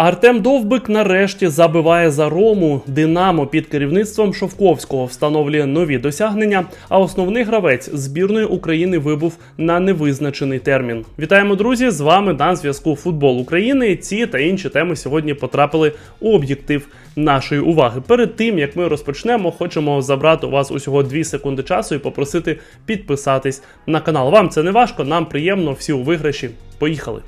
Артем Довбик нарешті забиває за Рому. Динамо під керівництвом Шовковського встановлює нові досягнення. А основний гравець збірної України вибув на невизначений термін. Вітаємо, друзі! З вами на зв'язку Футбол України. Ці та інші теми сьогодні потрапили у об'єктив нашої уваги. Перед тим як ми розпочнемо, хочемо забрати у вас усього 2 секунди часу і попросити підписатись на канал. Вам це не важко, нам приємно, всі у виграші. Поїхали!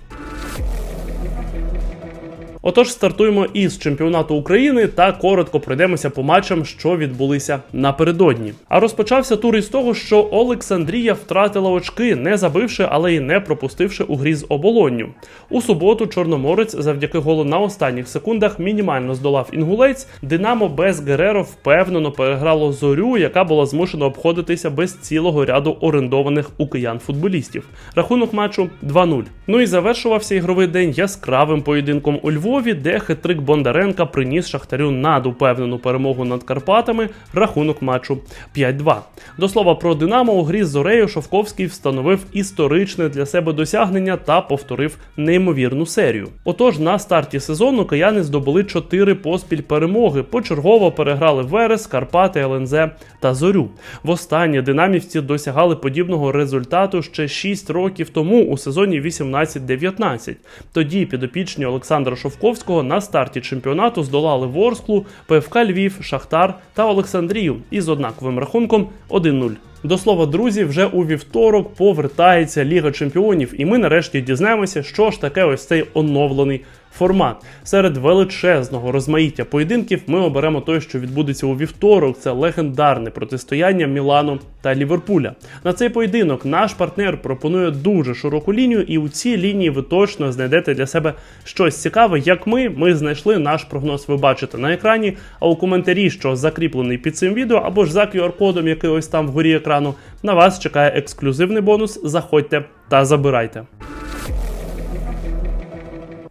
Отож, стартуємо із чемпіонату України та коротко пройдемося по матчам, що відбулися напередодні. А розпочався тур із того, що Олександрія втратила очки, не забивши, але й не пропустивши у грі з оболонню. У суботу Чорноморець завдяки голу на останніх секундах мінімально здолав інгулець. Динамо без Гереро впевнено переграло зорю, яка була змушена обходитися без цілого ряду орендованих у киян футболістів. Рахунок матчу 2-0. Ну і завершувався ігровий день яскравим поєдинком у Львові, де хитрик Бондаренка приніс Шахтарю надупевнену перемогу над Карпатами. Рахунок матчу 5-2. До слова про Динамо у грі з Зорею Шовковський встановив історичне для себе досягнення та повторив неймовірну серію. Отож, на старті сезону кияни здобули 4 поспіль перемоги. Почергово переграли Верес, Карпати, ЛНЗ та Зорю. Востаннє динамівці досягали подібного результату ще 6 років тому у сезоні 18-19. Тоді підопічні Олександра Шовковського на старті чемпіонату здолали Ворсклу, ПФК Львів, Шахтар та Олександрію із однаковим рахунком 1-0. До слова, друзі, вже у вівторок повертається Ліга Чемпіонів, і ми нарешті дізнаємося, що ж таке ось цей оновлений формат. Серед величезного розмаїття поєдинків ми оберемо той, що відбудеться у вівторок. Це легендарне протистояння Мілану та Ліверпуля. На цей поєдинок наш партнер пропонує дуже широку лінію, і у цій лінії ви точно знайдете для себе щось цікаве. Як ми, ми знайшли наш прогноз. Ви бачите на екрані. А у коментарі, що закріплений під цим відео, або ж за QR-кодом, який ось там вгорі екрану, на вас чекає ексклюзивний бонус. Заходьте та забирайте.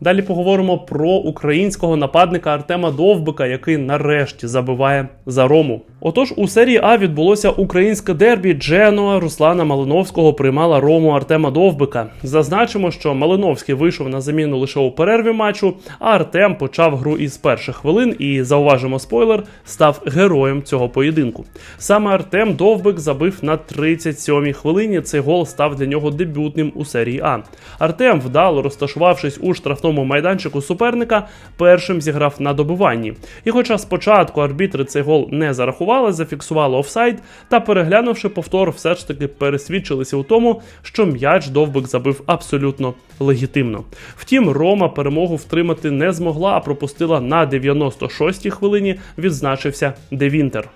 Далі поговоримо про українського нападника Артема Довбика, який нарешті забиває за Рому. Отож, у серії А відбулося українське дербі. Дженуа Руслана Малиновського приймала Рому Артема Довбика. Зазначимо, що Малиновський вийшов на заміну лише у перерві матчу, а Артем почав гру із перших хвилин і зауважимо спойлер, став героєм цього поєдинку. Саме Артем Довбик забив на 37-й хвилині. Цей гол став для нього дебютним у серії А. Артем, вдало розташувавшись у штрафному майданчику суперника, першим зіграв на добиванні. І хоча спочатку арбітри цей гол не зарахували, зафіксували офсайд та, переглянувши повтор, все ж таки пересвідчилися у тому, що м'яч Довбик забив абсолютно легітимно. Втім, Рома перемогу втримати не змогла, а пропустила на 96-й хвилині. Відзначився Девінтер.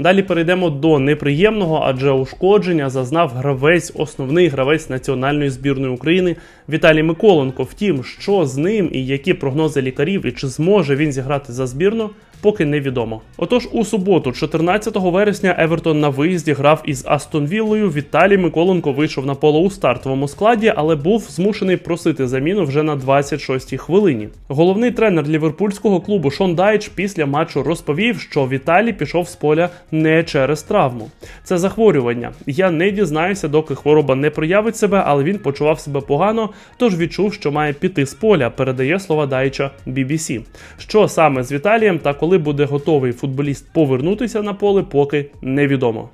Далі перейдемо до неприємного, адже ушкодження зазнав гравець, основний гравець національної збірної України Віталій Миколенко. Втім, що з ним і які прогнози лікарів, і чи зможе він зіграти за збірну, поки невідомо. Отож, у суботу, 14 вересня, Евертон на виїзді грав із Астон Віллою. Віталій Миколенко вийшов на поле у стартовому складі, але був змушений просити заміну вже на 26-й хвилині. Головний тренер ліверпульського клубу Шон Дайч після матчу розповів, що Віталій пішов з поля не через травму. Це захворювання. Я не дізнаюся, доки хвороба не проявить себе, але він почував себе погано, тож відчув, що має піти з поля. Передає слова Дайча BBC. Що саме з Віталієм та коли буде готовий футболіст повернутися на поле, поки невідомо.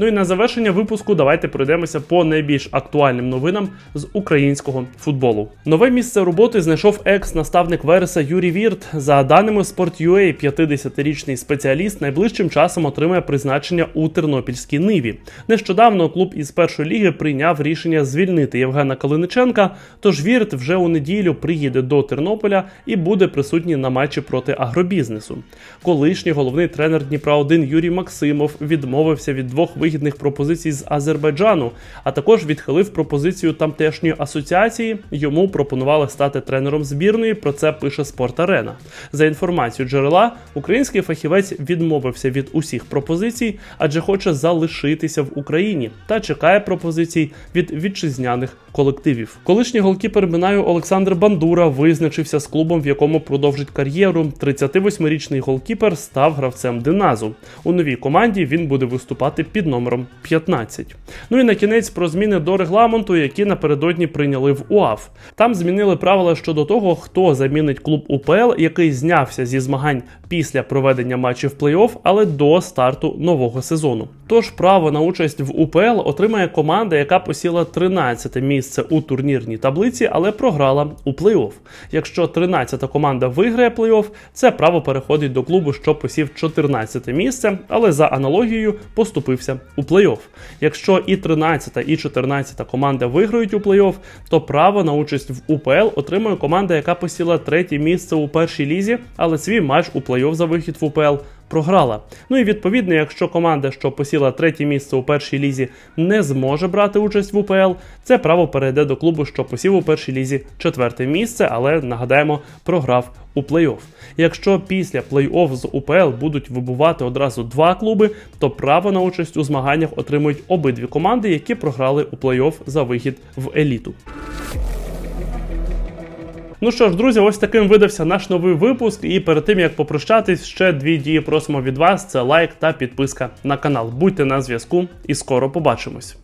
Ну і на завершення випуску давайте пройдемося по найбільш актуальним новинам з українського футболу. Нове місце роботи знайшов екс-наставник Вереса Юрій Вірт. За даними Sport.ua, 50-річний спеціаліст найближчим часом отримає призначення у Тернопільській ниві. Нещодавно клуб із першої ліги прийняв рішення звільнити Євгена Калиниченка. Тож Вірт вже у неділю приїде до Тернополя і буде присутній на матчі проти агробізнесу. Колишній головний тренер Дніпра 1 Юрій Максимов відмовився від двох вигідних пропозицій з Азербайджану, а також відхилив пропозицію тамтешньої асоціації. Йому пропонували стати тренером збірної. Про це пише Спорт-Арена. За інформацією джерела, український фахівець відмовився від усіх пропозицій, адже хоче залишитися в Україні та чекає пропозицій від вітчизняних колективів. Колишній голкіпер Минаю Олександр Бандура визначився з клубом, в якому продовжить кар'єру. 38-річний голкіпер став гравцем Диназу. У новій команді він буде виступати під номером номером 15. Ну і на кінець про зміни до регламенту, які напередодні прийняли в УАФ. Там змінили правила щодо того, хто замінить клуб УПЛ, який знявся зі змагань після проведення матчів плей-офф, але до старту нового сезону. Тож право на участь в УПЛ отримає команда, яка посіла 13 місце у турнірній таблиці, але програла у плей-офф. Якщо 13-та команда виграє плей-офф, це право переходить до клубу, що посів 14 місце, але за аналогією поступився у плей-офф. Якщо і 13-та, і 14-та команда виграють у плей-офф, то право на участь в УПЛ отримує команда, яка посіла третє місце у першій лізі, але свій матч у плей-офф за вихід в УПЛ програла. Ну і відповідно, якщо команда, що посіла третє місце у першій лізі, не зможе брати участь в УПЛ, це право перейде до клубу, що посів у першій лізі четверте місце, але нагадаємо, програв у плей-офф. Якщо після плей-офф з УПЛ будуть вибувати одразу два клуби, то право на участь у змаганнях отримують обидві команди, які програли у плей-офф за вихід в еліту. Ну що ж, друзі, ось таким видався наш новий випуск. І перед тим як попрощатись, ще дві дії просимо від вас: це лайк та підписка на канал. Будьте на зв'язку і скоро побачимось.